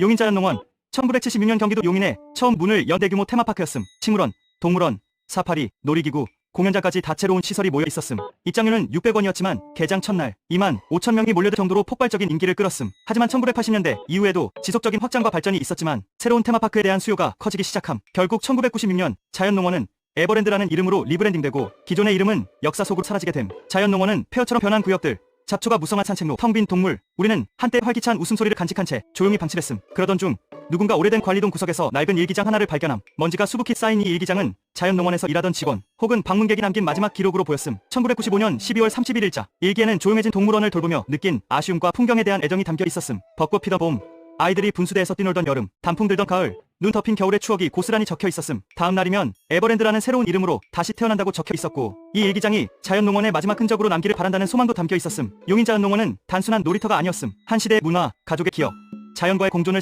용인자연농원 1976년 경기도 용인에 처음 문을 연 대규모 테마파크였음. 식물원, 동물원, 사파리, 놀이기구, 공연장까지 다채로운 시설이 모여 있었음. 입장료는 600원이었지만 개장 첫날 2만 5천 명이 몰려들 정도로 폭발적인 인기를 끌었음. 하지만 1980년대 이후에도 지속적인 확장과 발전이 있었지만 새로운 테마파크에 대한 수요가 커지기 시작함. 결국 1996년 자연농원은 에버랜드라는 이름으로 리브랜딩되고 기존의 이름은 역사 속으로 사라지게 됨. 자연농원은 폐허처럼 변한 구역들, 잡초가 무성한 산책로, 텅 빈 동물. 우리는 한때 활기찬 웃음소리를 간직한 채 조용히 방치했음. 그러던 중 누군가 오래된 관리동 구석에서 낡은 일기장 하나를 발견함. 먼지가 수북히 쌓인 이 일기장은 자연농원에서 일하던 직원 혹은 방문객이 남긴 마지막 기록으로 보였음. 1995년 12월 31일자 일기에는 조용해진 동물원을 돌보며 느낀 아쉬움과 풍경에 대한 애정이 담겨 있었음. 벚꽃 피던 봄, 아이들이 분수대에서 뛰놀던 여름, 단풍 들던 가을, 눈 덮인 겨울의 추억이 고스란히 적혀 있었음. 다음 날이면 에버랜드라는 새로운 이름으로 다시 태어난다고 적혀 있었고 이 일기장이 자연농원의 마지막 흔적으로 남기를 바란다는 소망도 담겨 있었음. 용인자연농원은 단순한 놀이터가 아니었음. 한 시대의 문화, 가족의 기억, 자연과의 공존을